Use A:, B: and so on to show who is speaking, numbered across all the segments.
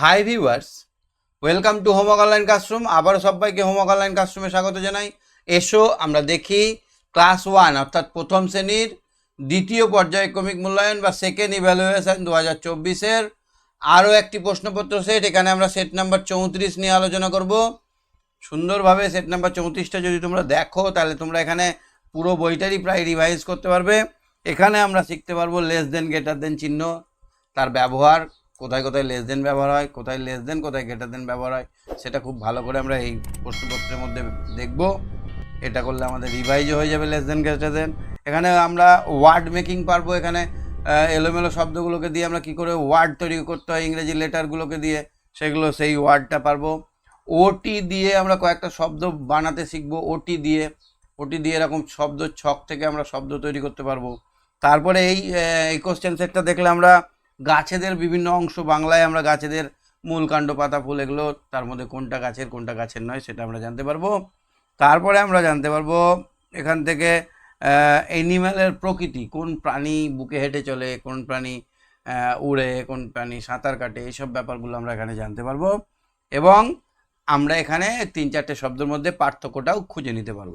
A: Hi viewers welcome to homework online classroom আবারও সবাইকে homework online ক্লাসরুমে স্বাগত জানাই। এসো, আমরা দেখি ক্লাস ওয়ান অর্থাৎ প্রথম শ্রেণির দ্বিতীয় পর্যায়ক্রমিক মূল্যায়ন বা সেকেন্ড ইভ্যালুয়েশন দু হাজার চব্বিশের। আরও একটি প্রশ্নপত্র সেট এখানে আমরা সেট নাম্বার চৌত্রিশ নিয়ে আলোচনা করব। সুন্দরভাবে সেট নাম্বার চৌত্রিশটা যদি তোমরা দেখো, তাহলে তোমরা এখানে পুরো বইটারই প্রায় রিভাইজ করতে পারবে। এখানে আমরা শিখতে পারব লেস দেন গেটার দেন চিহ্ন, তার ব্যবহার। কোথায় কোথায় লেস দেন ব্যবহার হয়, কোথায় লেস দেন কোথায় গেটার দেন ব্যবহার হয়, সেটা খুব ভালো করে আমরা এই প্রশ্নপত্রের মধ্যে দেখব। এটা করলে আমাদের রিভাইজও হয়ে যাবে লেস দেন গেটার দেন এখানে আমরা ওয়ার্ড মেকিং পারব এখানে এলোমেলো শব্দগুলোকে দিয়ে আমরা কি করে ওয়ার্ড তৈরি করতে হয়, ইংরেজি লেটারগুলোকে দিয়ে, সেগুলো সেই ওয়ার্ডটা পারব। ওটি দিয়ে আমরা কয়েকটা শব্দ বানাতে শিখব ওটি দিয়ে। ওটি দিয়ে এরকম শব্দ ছক থেকে আমরা শব্দ তৈরি করতে পারব। তারপরে এই এই কোশ্চেন সেটটা দেখলে আমরা গাছেদের বিভিন্ন অংশ বাংলায় আমরা গাছেদের মূল কাণ্ড, পাতা, ফুল এগুলো তার মধ্যে কোনটা গাছের কোনটা গাছের নয় সেটা আমরা জানতে পারব। তারপরে আমরা জানতে পারব এখান থেকে অ্যানিম্যালের প্রকৃতি, কোন প্রাণী বুকে হেঁটে চলে, কোন প্রাণী উড়ে, কোন প্রাণী সাঁতার কাটে এইসব ব্যাপারগুলো আমরা এখানে জানতে পারব। এবং আমরা এখানে তিন চারটে শব্দের মধ্যে পার্থক্যটাও খুঁজে নিতে পারব।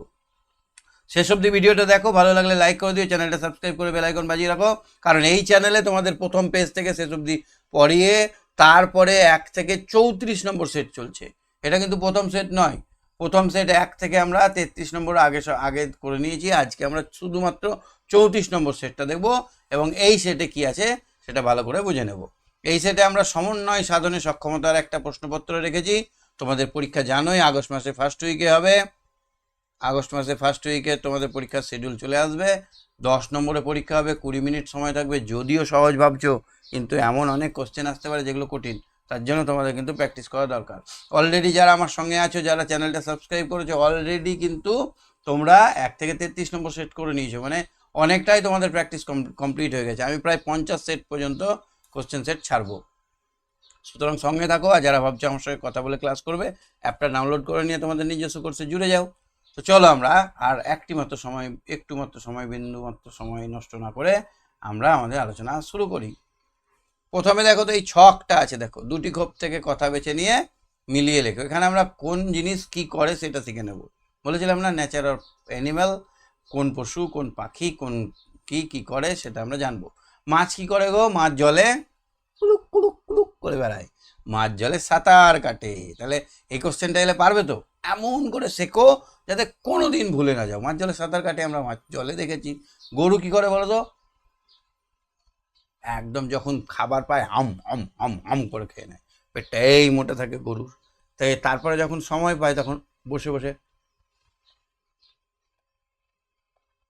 A: শেষ অবধি ভিডিওটা দেখো, ভালো লাগলে লাইক করে দিও চ্যানেলটা সাবস্ক্রাইব করে বেলাইকন বাজিয়ে রাখো। কারণ এই চ্যানেলে তোমাদের প্রথম পেজ থেকে শেষ অবধি পড়িয়ে তারপরে এক থেকে চৌত্রিশ নম্বর সেট চলছে। এটা কিন্তু প্রথম সেট নয়। প্রথম সেট এক থেকে আমরা তেত্রিশ নম্বর আগে আগে করে নিয়েছি। আজকে আমরা শুধুমাত্র চৌত্রিশ নম্বর সেটটা দেখব এবং এই সেটে কি আছে সেটা ভালো করে বুঝে নেব। এই সেটে আমরা সমন্বয় সাধনে সক্ষমতার একটা প্রশ্নপত্র রেখেছি। তোমাদের পরীক্ষা জানোই আগস্ট মাসে ফার্স্ট উইকে হবে। আগস্ট মাসে ফার্স্ট উইকে তোমাদের পরীক্ষার শিডিউল চলে আসবে। দশ নম্বরে পরীক্ষা হবে, কুড়ি মিনিট সময় থাকবে। যদিও সহজ ভাবছ, কিন্তু এমন অনেক কোশ্চেন আসতে পারে যেগুলো কঠিন, তার জন্য তোমাদের কিন্তু প্র্যাকটিস করা দরকার। অলরেডি যারা আমার সঙ্গে আছো, যারা চ্যানেলটা সাবস্ক্রাইব করেছ অলরেডি কিন্তু তোমরা এক থেকে তেত্রিশ নম্বর সেট করে নিয়েছো। মানে অনেকটাই তোমাদের প্র্যাকটিস কমপ্লিট হয়ে গেছে। আমি প্রায় পঞ্চাশ সেট পর্যন্ত কোশ্চেন সেট ছাড়বো। সুতরাং সঙ্গে থাকো, আর যারা ভাবছ আমার সঙ্গে কথা বলে ক্লাস করবে অ্যাপটা ডাউনলোড করে নিয়ে তোমাদের নিজস্ব কোর্সে জুড়ে যাও। তো চলো আমরা আর একটি মাত্র সময়, একটু মাত্র সময়, বিন্দু মাত্র সময় নষ্ট না করে আমরা আমাদের আলোচনা শুরু করি। প্রথমে দেখো তো এই ছকটা আছে, দেখো, দুটি খোপ থেকে কথা বেছে নিয়ে মিলিয়ে লেখো। এখানে আমরা কোন জিনিস কি করে সেটা শিখে নেব। বলেছিলাম না নেচার অফ অ্যানিম্যাল কোন পশু, কোন পাখি, কোন কি কি করে সেটা আমরা জানব। মাছ কি করে গো? মাছ জলে কুলুক কুলুক কুলুক করে বেড়ায়। মাছ জলে সাঁতার কাটে। তাহলে এই কোশ্চেনটা এলে পারবে তো? এমন করে শেখো যাতে কোনো দিন ভুলে না যাও। মাছ জলে সাঁতার কাটে, আমরা মাছ জলে দেখেছি। গরু কি করে বলো তো একদম যখন খাবার পায় আম আম আম আম করে খেয়ে নেয়। পেটটা এই মোটা থাকে গরুর। তাই তারপরে যখন সময় পায়, তখন বসে বসে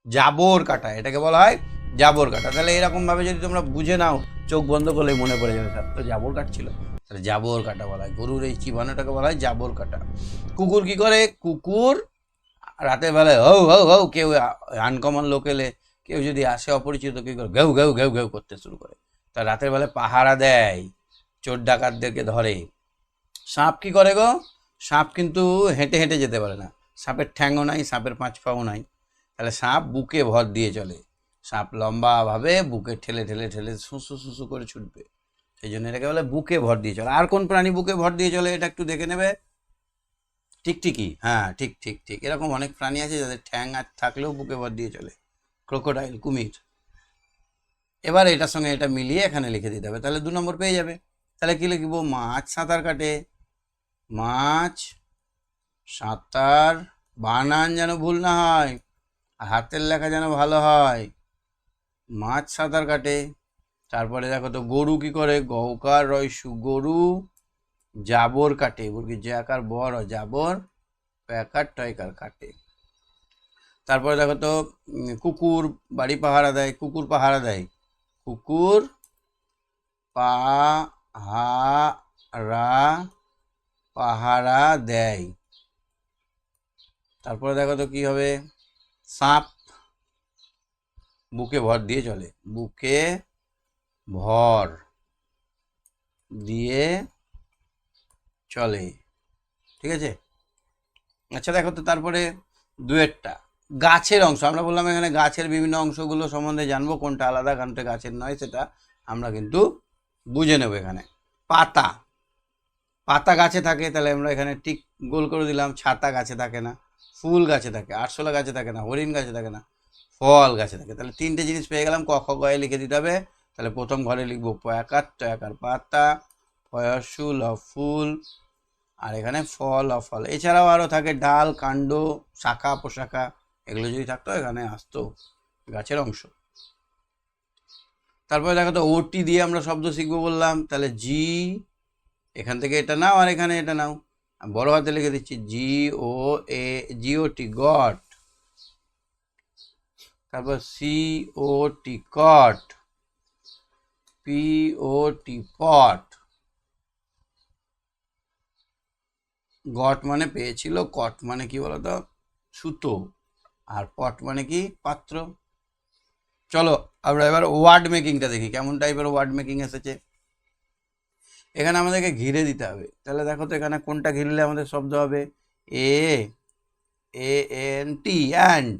A: জাবর কাটা, এটাকে বলা হয় জাবর কাটা। তাহলে এরকমভাবে যদি তোমরা বুঝে নাও, চোখ বন্ধ করলে মনে পড়ে যাবে, স্যার, তো জাবর কাটছিল। তাহলে জাবর কাটা বলা হয়। গরুর এই চিবানোটাকে বলা হয় জাবর কাটা। কুকুর কি করে? কুকুর রাতের বেলায় হৌ হৌ হৌ কেউ আনকমন লোক এলে, কেউ যদি আসে অপরিচিত কেউ করে? ঘেউ ঘেউ ঘেউ ঘেউ করতে শুরু করে। তা রাতের বেলায় পাহারা দেয়, চোর ডাকাতদেরকে ধরে। সাপ কি করে গো? সাপ কিন্তু হেঁটে হেঁটে যেতে পারে না। সাপের ঠ্যাংও নাই, সাপের পাঁচ পাও নাই। তাহলে সাপ বুকে ভর দিয়ে চলে। সাপ লম্বাভাবে বুকে ঠেলে ঠেলে ঠেলে শুঁসু শুঁসু করে ছুটবে। সেই জন্য এটাকে বলে বুকে ভর দিয়ে চলে। আর কোন প্রাণী বুকে ভর দিয়ে চলে এটা একটু দেখে নেবে? টিকটিকি হ্যাঁ ঠিক ঠিক ঠিক। এরকম অনেক প্রাণী আছে যাদের ঠ্যাং আর থাকলেও বুকে ভর দিয়ে চলে। ক্রোকোডাইল, কুমির। এবার এটার সঙ্গে এটা মিলিয়ে এখানে লিখে দিতে হবে। তাহলে দু নম্বর পেয়ে যাবে। তাহলে কী লিখব? মাছ সাঁতার কাটে। মাছ সাঁতার, বানান যেন ভুল না হয়, আর হাতের লেখা যেন ভালো হয়। মাছ সাঁতার কাটে। তারপরে দেখো তো গরু কি করে? গৌকার রয়সু গরু জাবর কাটে। যে আকার বড় জাবর, প্যাকার, টয়কার কাটে। তারপরে দেখো তো কুকুর বাড়ি পাহারা দেয়, কুকুর পাহারা দেয়। কুকুর পাহারা পাহারা দেয়। তারপরে দেখো তো কি হবে? সাপ বুকে ভর দিয়ে চলে। বুকে ভর দিয়ে চলে। ঠিক আছে? আচ্ছা দেখো তো তারপরে দুয়েরটা। গাছের অংশ, আমরা বললাম এখানে গাছের বিভিন্ন অংশগুলো সম্বন্ধে জানব, কোনটা আলাদা, কোনটা গাছের নয়, সেটা আমরা কিন্তু বুঝে নেব এখানে। পাতা। পাতা গাছে থাকে, তাহলে আমরা এখানে টিক গোল করে দিলাম, ছাতা গাছে থাকে না, ফুল গাছে থাকে, আরশোলা গাছে থাকে না, হরিণ গাছে থাকে না, ফল গাছে থাকে। তাহলে তিনটে জিনিস পেয়ে গেলাম, ক, খ গয়ে লিখে দিতে হবে। তাহলে প্রথম ঘরে লিখব পয়াকার টয়াকার পাতা ফয়সুল অ ফুল আর এখানে ফল অ ফল এছাড়াও আরও থাকে ডাল, কাণ্ড, শাখা, পোশাখা, এগুলো যদি থাকতো এখানে আসতো গাছের অংশ। তারপরে দেখো তো ওটি দিয়ে আমরা শব্দ শিখব বললাম, তাহলে জি, এখান থেকে এটা নাও আর এখানে এটা নাও। বড় হাতে লিখে দিচ্ছি G, O, A, G, O, T, got. তারপর C, O, T, cot. P O T pot got মানে পেয়েছিল কট মানে কি বলতো? সুতো। আর পট মানে কি? পাত্র। চলো, আমরা এবার ওয়ার্ড মেকিংটা দেখি, কেমন টাইপের ওয়ার্ড মেকিং এসেছে। এখানে আমাদেরকে ঘিরে দিতে হবে। তাহলে দেখো তো এখানে কোনটা ঘিরলে আমাদের শব্দ হবে? এ এ এন টি অ্যান্ড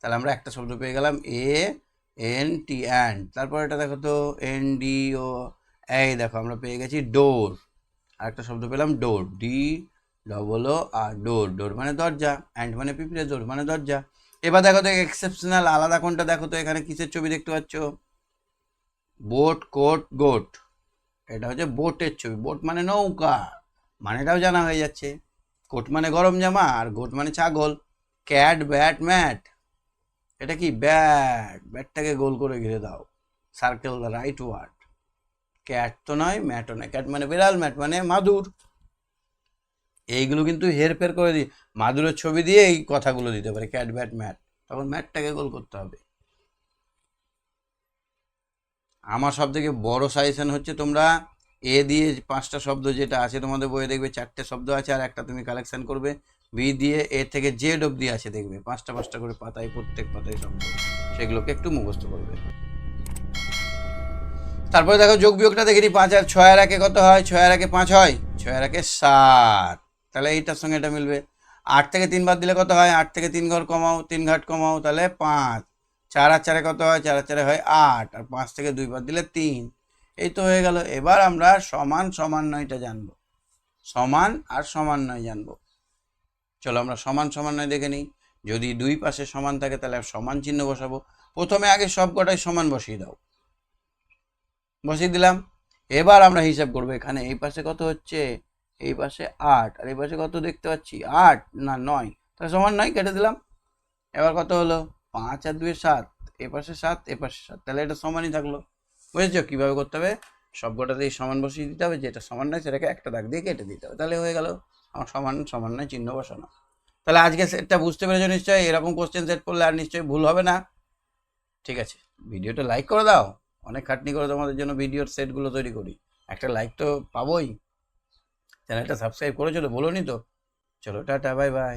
A: তাহলে আমরা একটা শব্দ পেয়ে গেলাম এ এন টি অ্যান্ড তারপর এটা দেখো তো এন ডি ও এই দেখো আমরা পেয়ে গেছি ডোর আর একটা শব্দ পেলাম door D double O R door door মানে দরজা অ্যান্ড মানে পিঁপড়ে ডোর মানে দরজা। এবার দেখো তো এক্সেপশনাল আলাদা কোনটা দেখো তো এখানে কিসের ছবি দেখতে পাচ্ছ? বোট কোট গোট এটা হচ্ছে বোটের ছবি। বোট মানে নৌকা। মানেটাও জানা হয়ে যাচ্ছে। কোট মানে গরম জামা আর গোট মানে ছাগল। ক্যাট ব্যাট ম্যাট এটা কি ব্যাট? ব্যাটটাকে গোল করে ঘিরে দাও। Circle the right word. Cat তো নয় ম্যাটও নয়। ক্যাট মানে বিড়াল, ম্যাট মানে মাদুর। এইগুলো কিন্তু হেরফের করে দিই মাদুরের ছবি দিয়ে এই কথাগুলো দিতে পারে। Cat, bat, mat. তখন ম্যাটটাকে গোল করতে হবে। আমার সব থেকে বড় সাজেশন হচ্ছে তোমরা এ দিয়ে পাঁচটা শব্দ যেটা আছে, তোমাদের বইয়ে দেখবে চারটে শব্দ আছে আর একটা তুমি কালেকশন করবে। বি দিয়ে এ থেকে জেড অব্দি আছে দেখবে। পাঁচটা পাঁচটা করে পাতায়, প্রত্যেক পাতায় শব্দ সেগুলোকে একটু মুখস্থ করবে। তারপরে দেখো যোগ বিয়োগটা দেখে নিই, পাঁচ আর ছয় আর একে কত হয়? ছয় আর একে পাঁচ হয়? ছয় আর একে সাত। তাহলে এইটার সঙ্গে এটা মিলবে। আট থেকে তিন বাদ দিলে কত হয়? আট থেকে তিন ঘর কমাও, তিন ঘাট কমাও, তাহলে পাঁচ। চার আর চারে কত হয়? চার আর চারে হয় আট। আর পাঁচ থেকে দুই বাদ দিলে তিন। এই তো হয়ে গেল। এবার আমরা সমান সমান্বয়টা জানব। সমান আর সমান্বয় জানব। চলো আমরা সমান সমান্বয় দেখে নিই। যদি দুই পাশে সমান থাকে তাহলে সমান চিহ্ন বসাবো। প্রথমে আগে সব কটাই সমান বসিয়ে দাও। বসিয়ে দিলাম। এবার আমরা হিসাব করব এখানে এই পাশে কত হচ্ছে? এই পাশে আট। আর এই পাশে কত দেখতে পাচ্ছি? আট। না, নয়। তাহলে সমান নয়, কেটে দিলাম। এবার কত হলো? পাঁচ আর দুই সাত। এ পাশে সাত, এ পাশে সাত। তাহলে এটা সমানই থাকল। বুঝেছ? কীভাবে করতে হবে? সবকটাতেই সমান বসিয়ে দিতে হবে। যেটা সমান নয় সেটাকে একটা দাগ দিয়ে কেটে দিতে হবে। তাহলে হয়ে গেল সমান সমান নয়, চিহ্ন বসানো। তাহলে আজকে সেটটা বুঝতে পেরেছ নিশ্চয়ই, এরকম কোশ্চেন সেট করলে আর নিশ্চয়ই ভুল হবে না। ঠিক আছে, ভিডিওটা লাইক করে দাও। অনেক খাটনি করে তোমাদের জন্য ভিডিওর সেটগুলো তৈরি করি। একটা লাইক তো পাবোই। চ্যানেলটা সাবস্ক্রাইব করেছ তো বলো নি তো। চলো, টাটা বাই বাই